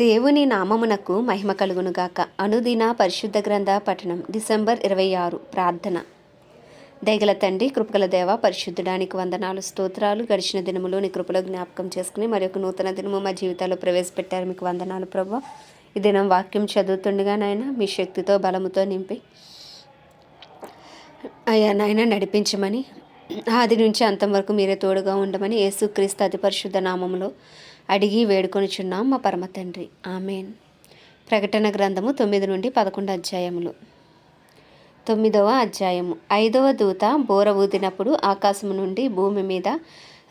దేవుని నామమునకు మహిమ కలుగునుగాక. అనుదిన పరిశుద్ధ గ్రంథ పఠనం డిసెంబర్ ఇరవై ఆరు ప్రార్థన. దయగల తండ్రి కృపగల దేవ పరిశుద్ధడానికి వందనాలు స్తోత్రాలు గడిచిన దినములు నీ కృపలో జ్ఞాపకం చేసుకుని మరి ఒక నూతన దినము మా జీవితాల్లో ప్రవేశపెట్టారు మీకు వందనాలు ప్రభు. ఈ దినం వాక్యం చదువుతుండగా నాయన మీ శక్తితో బలముతో నింపి అయ్యా నాయన నడిపించమని ఆది నుంచి అంతం వరకు మీరే తోడుగా ఉండమని యేసుక్రీస్తు అతి పరిశుద్ధ నామములో అడిగి వేడుకొనిచున్నాం మా పరమ తండ్రి. ఆమెన్. ప్రకటన గ్రంథము తొమ్మిది నుండి పదకొండు అధ్యాయములు. తొమ్మిదవ అధ్యాయము. ఐదవ దూత బోర ఊదినప్పుడు ఆకాశము నుండి భూమి మీద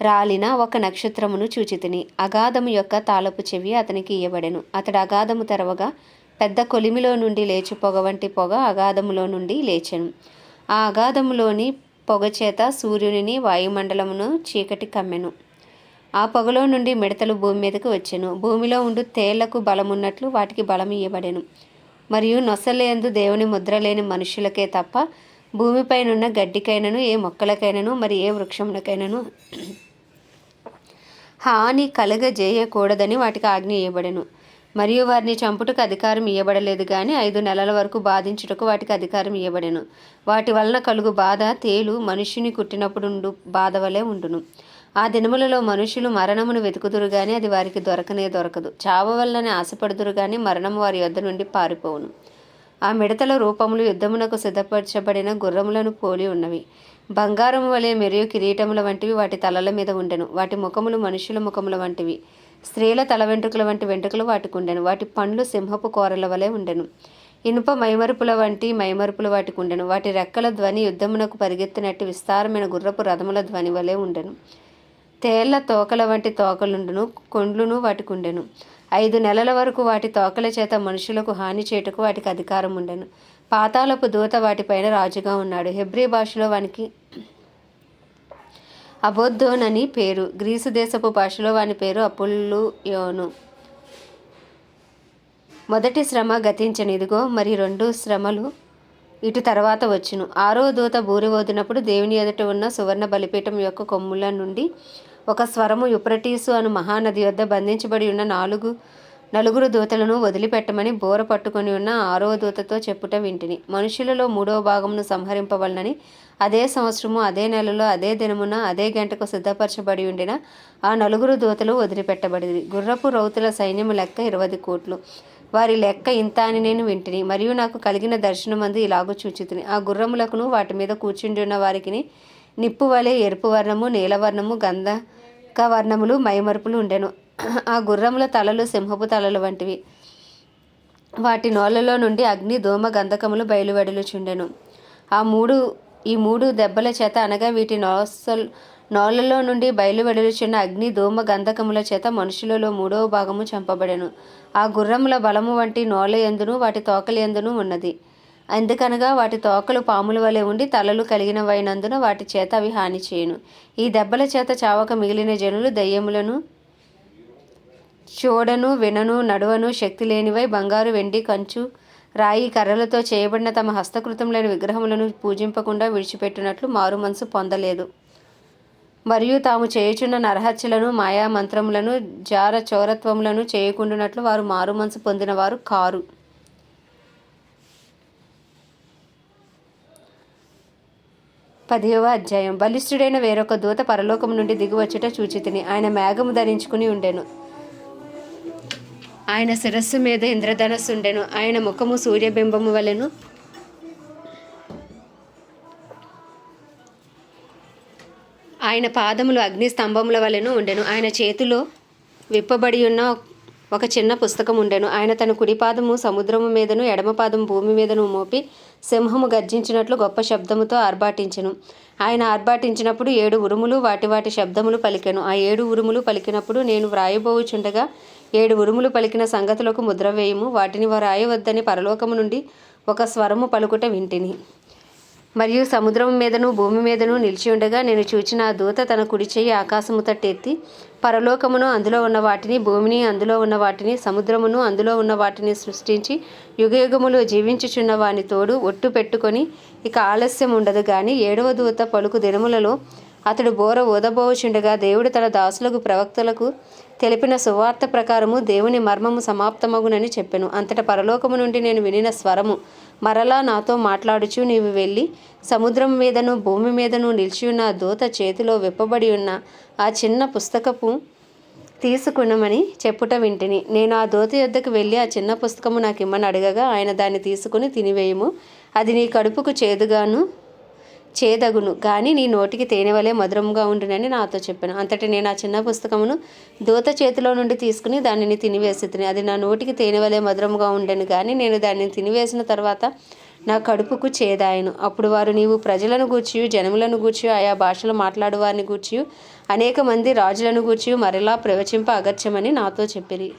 రాలిన ఒక నక్షత్రమును చూచితిని. అగాధము యొక్క తాళపు చెవి అతనికి ఇయ్యబడెను. అతడు అగాధము తెరవగా పెద్ద కొలిమిలో నుండి లేచి పొగ వంటి పొగ అగాధములో నుండి లేచెను. ఆ అగాధములోని పొగచేత సూర్యునిని వాయుమండలమును చీకటి కమ్మెను. ఆ పొగలో నుండి మిడతలు భూమి మీదకు వచ్చెను. భూమిలో ఉండు తేళ్ళకు బలమున్నట్లు వాటికి బలం ఇయ్యబడెను. మరియు నొసలేందు దేవుని ముద్ర లేని మనుషులకే తప్ప భూమిపైనున్న గడ్డికైనను ఏ మొక్కలకైనను మరి ఏ వృక్షములకైనను హాని కలగజేయకూడదని వాటికి ఆజ్ఞ ఇవ్వబడెను మరియు వారిని చంపుటకు అధికారం ఇవ్వబడలేదు కానీ ఐదు నెలల వరకు బాధించుటకు వాటికి అధికారం ఇవ్వబడెను వాటి వలన కలుగు బాధ తేలు మనుషుని కుట్టినప్పుడు బాధ వలె ఉండును. ఆ దినములలో మనుషులు మరణమును వెతుకుదురు గాని అది వారికి దొరకనే దొరకదు. చావ వల్లనే ఆశపడుదురు గాని మరణము వారి యొద్ద నుండి పారిపోవును. ఆ మిడతల రూపములు యుద్ధమునకు సిద్ధపరచబడిన గుర్రములను పోలి ఉన్నవి. బంగారము వలె మెరియు కిరీటముల వంటివి వాటి తలల మీద ఉండెను. వాటి ముఖములు మనుషుల ముఖముల వంటివి. స్త్రీల తల వెంట్రుకల వంటి వెంట్రుకలు వాటికి ఉండెను. వాటి పండ్లు సింహపు కోరల వలె ఉండెను. ఇనుప మైమరుపుల వంటి మైమరుపులు వాటికి ఉండెను. వాటి రెక్కల ధ్వని యుద్ధమునకు పరిగెత్తినట్టు విస్తారమైన గుర్రపు రథముల ధ్వని వలె ఉండెను. తేళ్ళ తోకల వంటి తోకలుండును కొండ్లును వాటికుండెను. ఐదు నెలల వరకు వాటి తోకల చేత మనుషులకు హాని చేయుటకు వాటికి అధికారం ఉండెను పాతాళపు దూత వాటిపైన రాజుగా ఉన్నాడు. హెబ్రీ భాషలో వానికి అబోద్ధోన్ అని పేరు. గ్రీసు దేశపు భాషలో వాని పేరు అపుల్లు యోను మొదటి శ్రమ గతించని. ఇదిగో మరి రెండు శ్రమలు ఇటు తర్వాత వచ్చును. ఆరో దూత బూరి ఓదినప్పుడు దేవుని ఎదుట ఉన్న సువర్ణ బలిపీఠం యొక్క కొమ్ముల నుండి ఒక స్వరము యుప్రటీసు అను మహానది వద్ద బంధించబడి ఉన్న నాలుగు నలుగురు దూతలను వదిలిపెట్టమని బోర పట్టుకొని ఉన్న ఆరో దూతతో చెప్పుట వింటిని. మనుషులలో మూడవ భాగమును సంహరింపవలనని అదే సంవత్సరము అదే నెలలో అదే దినమున అదే గంటకు సిద్ధపరచబడి ఉండిన ఆ నలుగురు దూతలు వదిలిపెట్టబడింది గుర్రపు రౌతుల సైన్యము లెక్క ఇరవై కోట్లు. వారి లెక్క ఇంత అని నేను వింటిని. మరియు నాకు కలిగిన దర్శనమందు ఇలాగూ చూచితిని. ఆ గుర్రములకును వాటి మీద కూర్చుండి ఉన్న వారికి నిప్పు వలె ఎరుపు వర్ణము నీలవర్ణము గంధక వర్ణములు మైమరుపులు ఉండెను. ఆ గుర్రముల తలలు సింహపు తలలు వంటివి. వాటి నోళ్ళలో నుండి అగ్ని ధూమ గంధకములు బయలువెడలుచుండెను ఆ మూడు ఈ మూడు దెబ్బల చేత అనగా వీటి నోసల్ నోళ్ళలో నుండి బయలువెడలుచున్న అగ్ని ధూమ గంధకముల చేత మనుషులలో మూడవ భాగము చంపబడెను. ఆ గుర్రముల బలము వంటి నోళ్ళ ఎందును వాటి తోకలి ఎందును ఉన్నది. ఎందుకనగా వాటి తోకలు పాముల వలె ఉండి తలలు కలిగినవైనందున వాటి చేత అవి హాని చేయును. ఈ దెబ్బల చేత చావక మిగిలిన జనులు దయ్యములను చూడను వినను నడువను శక్తి లేనివై బంగారు వెండి కంచు రాయి కర్రలతో చేయబడిన తమ హస్తకృతం లేని విగ్రహములను పూజింపకుండా విడిచిపెట్టినట్లు మారు మనసు పొందలేదు. మరియు తాము చేయుచున్న నరహత్యలను మాయా మంత్రములను జార చోరత్వములను చేయకుండానట్లు వారు మారు మనసు పొందినవారు కారు. పదివ అధ్యాయం. బలిష్ఠుడైన వేరొక దూత పరలోకం నుండి దిగువచ్చుట చూచితిని. ఆయన మేఘము ధరించుకుని ఉండెను. ఆయన శిరస్సు మీద ఇంద్రధనస్సు ఉండెను. ఆయన ముఖము సూర్యబింబము వలెను. ఆయన పాదములు అగ్ని స్తంభముల వలెను ఉండెను. ఆయన చేతిలో విప్పబడి ఉన్న ఒక చిన్న పుస్తకం ఉండెను. ఆయన తన కుడిపాదము సముద్రము మీదను ఎడమపాదం భూమి మీదను మోపి సింహము గర్జించినట్లు గొప్ప శబ్దముతో ఆర్భాటించెను. ఆయన ఆర్భాటించినప్పుడు ఏడు ఉరుములు వాటి వాటి శబ్దములు పలికెను. ఆ ఏడు ఉరుములు పలికినప్పుడు నేను వ్రాయబోవుచుండగా ఏడు ఉరుములు పలికిన సంగతులకు ముద్ర వేయము. వాటిని వ్రాయవద్దని పరలోకము నుండి ఒక స్వరము పలుకుట వింటిని. మరియు సముద్రం మీదను భూమి మీదను నిలిచి ఉండగా నేను చూచిన ఆ దూత తన కుడి చెయ్యి ఆకాశము తట్టెత్తి పరలోకమును అందులో ఉన్న వాటిని భూమిని అందులో ఉన్న వాటిని సముద్రమును అందులో ఉన్న వాటిని సృష్టించి యుగయుగములు జీవించుచున్న వాని తోడు ఒట్టు పెట్టుకొని ఇక ఆలస్యం ఉండదు. కానీ ఏడవ దూత పలుకు దినములలో అతడు బోర ఊదబోచుండగా దేవుడు తన దాసులకు ప్రవక్తలకు తెలిపిన సువార్త ప్రకారము దేవుని మర్మము సమాప్తమగునని చెప్పెను. అంతట పరలోకము నుండి నేను వినిన స్వరము మరలా నాతో మాట్లాడుచు నీవు వెళ్ళి సముద్రం మీదను భూమి మీదను నిలిచి ఉన్న దూత చేతిలో విప్పబడి ఉన్న ఆ చిన్న పుస్తకపు తీసుకునమని చెప్పుట వింటిని. నేను ఆ దోతి యొద్దకు వెళ్ళి ఆ చిన్న పుస్తకము నాకు ఇమ్మని అడగగా ఆయన దాన్ని తీసుకుని తినివేయము. అది నీ కడుపుకు చేదుగాను చేదగును. కానీ నీ నోటికి తేనె వలె మధురంగా ఉండునని నాతో చెప్పాను. అంతటి నేను ఆ చిన్న పుస్తకమును దూత చేతిలో నుండి తీసుకుని దానిని తినివేసి అది నా నోటికి తేనె వలె మధురంగా ఉండను. కానీ నేను దానిని తినివేసిన తర్వాత నా కడుపుకు చేదాయను. అప్పుడు వారు నీవు ప్రజలను గూర్చి జనములను గూర్చి ఆయా భాషలు మాట్లాడు వారిని గూర్చి అనేక మంది రాజులను గూర్చి మరలా ప్రవచింప అగత్యమని నాతో చెప్పిరి.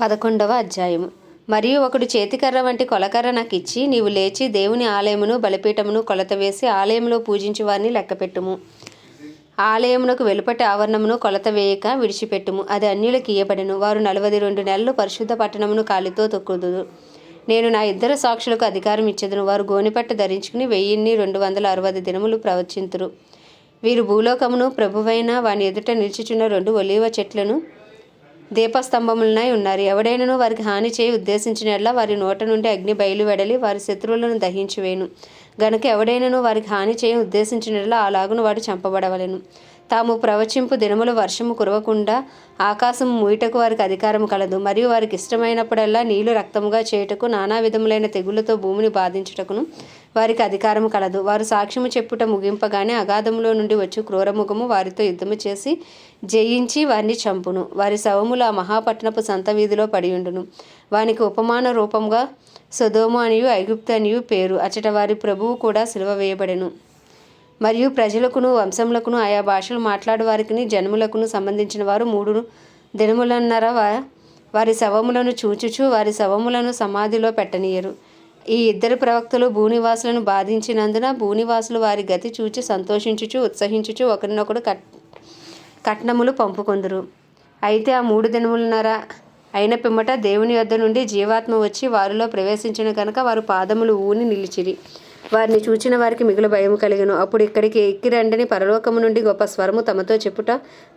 పదకొండవ అధ్యాయము. మరియు ఒకడు చేతికర్ర వంటి కొలకర్ర నాకు ఇచ్చి నీవు లేచి దేవుని ఆలయమును బలిపీఠమును కొలత వేసి ఆలయంలో పూజించు వారిని లెక్కపెట్టుము. ఆలయమునకు వెలుపటి ఆవరణమును కొలత వేయక విడిచిపెట్టుము. అది అన్యులకు ఇయ్యబడెను. వారు నలభై రెండు నెలలు పరిశుద్ధ పట్టణమును కాలితో తొక్కుదురు. నేను నా ఇద్దరు సాక్షులకు అధికారం ఇచ్చేదను. వారు గోనిపట్ట ధరించుకుని వెయ్యిన్ని రెండు వందల అరవై దినములు ప్రవచింతురు. వీరు భూలోకమును ప్రభువైన వాని ఎదుట నిలిచిచున్న రెండు ఒలీవ చెట్లను దీపస్తంభములనై ఉన్నారు. ఎవడైనను వారికి హాని చేయి ఉద్దేశించినట్ల వారి నోట నుండి అగ్ని బయలు వెడలి వారి శత్రువులను దహించివేను. గనుక ఎవడైనను వారికి హాని చేయి ఉద్దేశించినట్ల అలాగును వాడు చంపబడవలెను. తాము ప్రవచింపు దినములు వర్షము కురవకుండా ఆకాశం మూయటకు వారికి అధికారం కలదు. మరియు వారికి ఇష్టమైనప్పుడల్లా నీళ్ళు రక్తముగా చేయుటకు నానా విధములైన తెగుళ్ళతో భూమిని బాధించుటకును వారికి అధికారం కలదు. వారు సాక్ష్యము చెప్పుట ముగింపగానే అగాధములో నుండి వచ్చి క్రూరముఖము వారితో యుద్ధము చేసి జయించి వారిని చంపును. వారి శవములు ఆ మహాపట్టణపు సంత వీధిలో పడియుండును. వానికి ఉపమాన రూపంగా సొదోము అనియు ఐగుప్తు అనియు పేరు. అచట వారి ప్రభువు కూడా సిలువ వేయబడెను. మరియు ప్రజలకును వంశములకును ఆయా భాషలు మాట్లాడు వారికి జన్ములకును సంబంధించిన వారు మూడు దినములన్నర వారి శవములను చూచుచు వారి శవములను సమాధిలో పెట్టనీయరు. ఈ ఇద్దరు ప్రవక్తలు భూనివాసులను బాధించినందున భూనివాసులు వారి గతి చూచి సంతోషించుచు ఉత్సహించుచు ఒకరినొకడు కట్ కట్నములు పంపుకొందురు. అయితే ఆ మూడు దినములన్నర అయిన పిమ్మట దేవుని యొద్ద నుండి జీవాత్మ వచ్చి వారిలో ప్రవేశించిన కనుక వారు పాదములు ఊని నిలిచిరి. వారిని చూచిన వారికి మిగులు భయం కలిగను. అప్పుడు ఇక్కడికి ఎక్కిరండని పరలోకము నుండి గొప్ప స్వరము తమతో చెప్పుట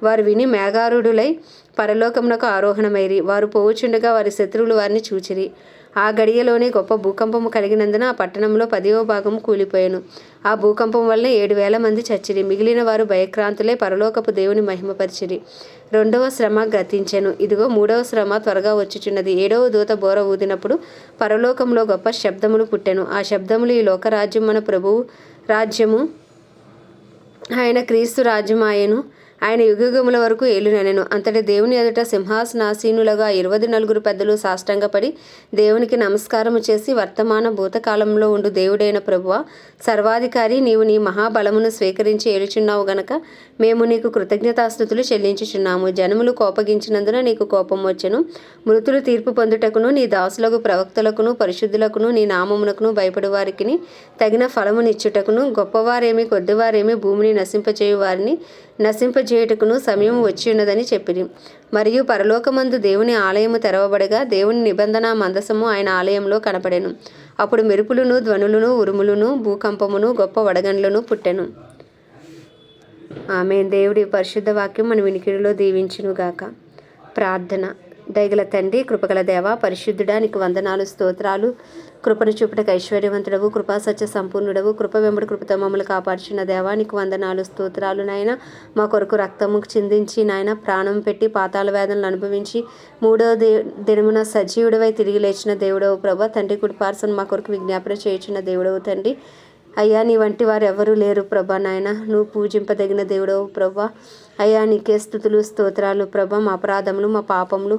వారు విని మేఘారుడులై పరలోకమునకు ఆరోహణమైరి. వారు పోవుచుండగా వారి శత్రువులు వారిని చూచిరి. ఆ గడియలోనే గొప్ప భూకంపము కలిగినందున ఆ పట్టణంలో పదివ భాగం కూలిపోయాను. ఆ భూకంపం వల్ల ఏడు వేల మంది చచ్చిరి. మిగిలిన వారు భయక్రాంతులే పరలోకపు దేవుని మహిమపరిచిరి. రెండవ శ్రమ గతించెను ఇదిగో మూడవ శ్రమ త్వరగా వచ్చుచున్నది. ఏడవ దూత బోర ఊదినప్పుడు పరలోకంలో గొప్ప శబ్దములు పుట్టెను. ఆ శబ్దములు ఈ లోకరాజ్యం మన ప్రభువు రాజ్యము ఆయన క్రీస్తు రాజ్యమాయను ఆయన యుగయుగముల వరకు ఏలునెనెను అంతటి దేవుని ఎదుట సింహాసనాసీనులుగా ఇరవై నలుగురు పెద్దలు సాష్టంగపడి దేవునికి నమస్కారము చేసి వర్తమాన భూతకాలంలో ఉండు దేవుడైన ప్రభువ సర్వాధికారి నీవు నీ మహాబలమును స్వీకరించి ఏలుచున్నావు గనక మేము నీకు కృతజ్ఞతాస్థుతులు చెల్లించుచున్నాము. జనములు కోపగించినందున నీకు కోపం వచ్చెను. మృతులు తీర్పు పొందుటకును నీ దాసులకు ప్రవక్తలకును పరిశుద్ధులకును నీ నామమునకును భయపడు వారికి తగిన ఫలమునిచ్చుటకును. గొప్పవారేమి కొద్దివారేమి భూమిని నశింపచేయు వారిని చేయుటకును సమయం వచ్చి ఉన్నదని చెప్పిరి. మరియు పరలోకమందు దేవుని ఆలయము తెరవబడగా దేవుని నిబంధన మందసము ఆయన ఆలయంలో కనపడెను. అప్పుడు మెరుపులను ధ్వనులను ఉరుములను భూకంపమును గొప్ప వడగండ్లను పుట్టెను. ఆమె దేవుడి పరిశుద్ధ వాక్యం మన వినికిడిలో దీవించునుగాక. ప్రార్థన. దయగల తండ్రి కృపగల దేవ పరిశుద్ధుడా నీకు వందనాలు స్తోత్రాలు. కృపను చూపుటకు ఐశ్వర్యవంతుడవు కృపా సత్య సంపూర్ణుడవు. కృప వెంబడి కృపతో మమ్మల్ని కాపాడుచున్న దేవా నీకు వందనాలు స్తోత్రాలు నాయన. మా కొరకు రక్తము చిందించి నాయన ప్రాణం పెట్టి పాతాల వేదనలు అనుభవించి మూడో దే దినమున సజీవుడవై తిరిగి లేచిన దేవుడవు ప్రభా. తండ్రి కుడి పార్సన్ మా కొరకు విజ్ఞాపన చేయుచున్న దేవుడవు తండ్రి. అయ్యా నీ వంటి వారు ఎవరూ లేరు ప్రభా నాయన. నువ్వు పూజింపదగిన దేవుడవు ప్రభా. అయ్యా నీకే స్థుతులు స్తోత్రాలు ప్రభా. మా అపరాధములు మా పాపములు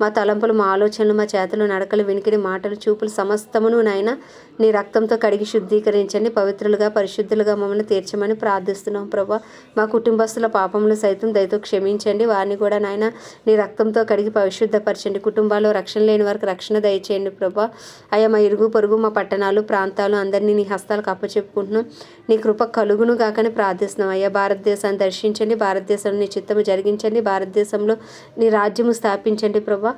మా తలంపులు మా ఆలోచనలు మా చేతలు నడకలు వినికిడి మాటలు చూపులు సమస్తమును నాయన నీ రక్తంతో కడిగి శుద్ధీకరించండి పవిత్రులుగా పరిశుద్ధులుగా మమ్మల్ని తీర్చమని ప్రార్థిస్తున్నాం ప్రభా. మా కుటుంబస్తుల పాపములు సైతం దయతో క్షమించండి. వారిని కూడా నాయన నీ రక్తంతో కడిగి పరిశుద్ధపరచండి. కుటుంబాల్లో రక్షణ లేని వారికి రక్షణ దయచేయండి ప్రభా. అయ్యా మా ఇరుగు పొరుగు మా పట్టణాలు ప్రాంతాలు అందరినీ నీ హస్తాలకు అప్పచెప్పుకుంటున్నాం. నీ కృప కలుగును కాకని ప్రార్థిస్తున్నాం. అయ్యా భారతదేశాన్ని దర్శించండి. భారతదేశంలో నీ చిత్తము జరిగించండి. భారతదేశంలో నీ రాజ్యము స్థాపించండి ప్రభా.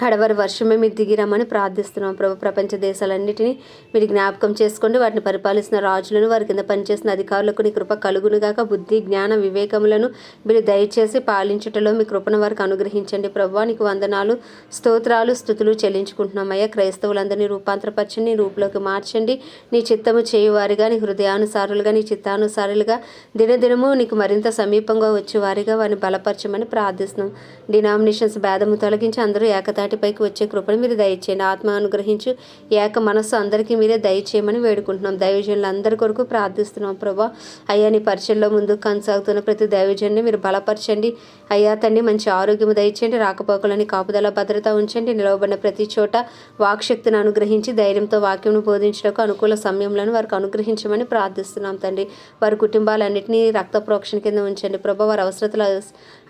కడవరి వర్షమే మీరు దిగిరామని ప్రార్థిస్తున్నాం ప్రభు. ప్రపంచ దేశాలన్నింటినీ మీరు జ్ఞాపకం చేసుకోండి వాటిని పరిపాలిస్తున్న రాజులను వారి కింద పనిచేసిన అధికారులకు నీ కృప కలుగునుగాక బుద్ధి జ్ఞాన వివేకములను మీరు దయచేసి పాలించుటలో మీ కృపను వారికి అనుగ్రహించండి ప్రభు. నీకు వందనాలు స్తోత్రాలు స్థుతులు చెల్లించుకుంటున్నామయ్యా క్రైస్తవులందరినీ రూపాంతరపరచండి నీ రూపులోకి మార్చండి. నీ చిత్తము చేయువారిగా నీ హృదయానుసారులుగా నీ చిత్తానుసారులుగా దినదినము నీకు మరింత సమీపంగా వచ్చేవారిగా వారిని బలపరచమని ప్రార్థిస్తున్నాం. డినామినేషన్స్ భేదము తొలగించి అందరూ ఏకతాటిపైకి వచ్చే కృపను మీరు దయచేయండి. ఆత్మ అనుగ్రహించు. ఏక మనస్సు అందరికీ మీరే దయచేయమని వేడుకుంటున్నాం. దైవజనులు అందరి కొరకు ప్రార్థిస్తున్నాం ప్రభా. అయ్యా నీ పరిచయంలో ముందుకు కొనసాగుతున్న ప్రతి దైవజన్ని మీరు బలపరచండి. అయ్యా తండ్రి మంచి ఆరోగ్యం దయచేయండి. రాకపోకలని కాపుదల భద్రత ఉంచండి. నిలవబడిన ప్రతి చోట వాక్శక్తిని అనుగ్రహించి ధైర్యంతో వాక్యం బోధించడానికి అనుకూల సమయంలో వారికి అనుగ్రహించమని ప్రార్థిస్తున్నాం తండ్రి. వారి కుటుంబాలన్నింటినీ రక్త ప్రోక్షణ కింద ఉంచండి. ప్రభా వారి అవసరతలు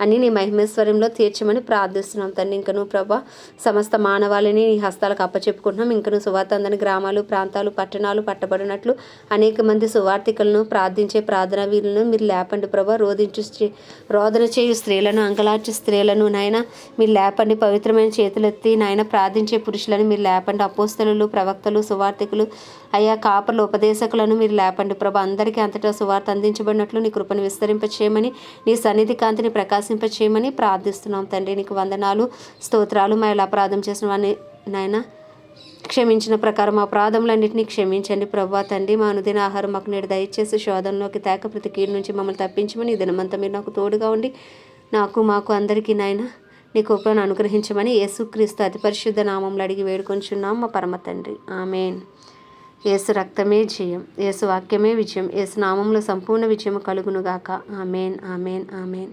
అన్ని నీ మహిమేశ్వర్యంలో తీర్చమని ప్రార్థిస్తున్నాం తండ్రి. ఇంకను ప్రభా సమస్త మానవాళిని నీ హస్తాలకు అప్పచెప్పుకుంటున్నాం. ఇంకను సువార్త అందని గ్రామాలు ప్రాంతాలు పట్టణాలు పట్టబడినట్లు అనేక మంది సువార్థికులను ప్రార్థించే ప్రార్థనా వీరులను మీరు లేపండి ప్రభా. రోధించు రోదన చేయు స్త్రీలను అంకలార్చు స్త్రీలను నాయన మీరు లేపండి. పవిత్రమైన చేతులెత్తి నాయన ప్రార్థించే పురుషులను మీరు లేపండి. అపోస్తలు ప్రవక్తలు సువార్థికులు అయ్యా కాపర్లు ఉపదేశకులను మీరు లేపండి ప్రభు. అందరికీ అంతటా సువార్త అందించబడినట్లు నీ కృపను విస్తరింపచేయమని నీ సన్నిధి కాంతిని ప్రకాశింపచేయమని ప్రార్థిస్తున్నాం తండ్రి. నీకు వందనాలు స్తోత్రాలు మా ఇలా అపరాధం చేసిన వాడిని నాయన క్షమించిన ప్రకారం అపరాధములన్నింటినీ క్షమించండి ప్రభా తండ్రి. మా అనుదిన ఆహారం మాకు నేడు దయచేసి శోధనలోకి తేక ప్రతి కీడు నుంచి మమ్మల్ని తప్పించమని దినమంతా మీరు నాకు తోడుగా ఉండి నాకు మాకు అందరికీ నాయన నీ కృపను అనుగ్రహించమని యేసుక్రీస్తు అతి పరిశుద్ధ నామంలో అడిగి వేడుకొంచున్నాం మా పరమ తండ్రి. ఆమెన్. యేసు రక్తమే జయం యేసు వాక్యమే విజయం యేసు నామంలో సంపూర్ణ విజయం కలుగునుగాక. Amen amen amen.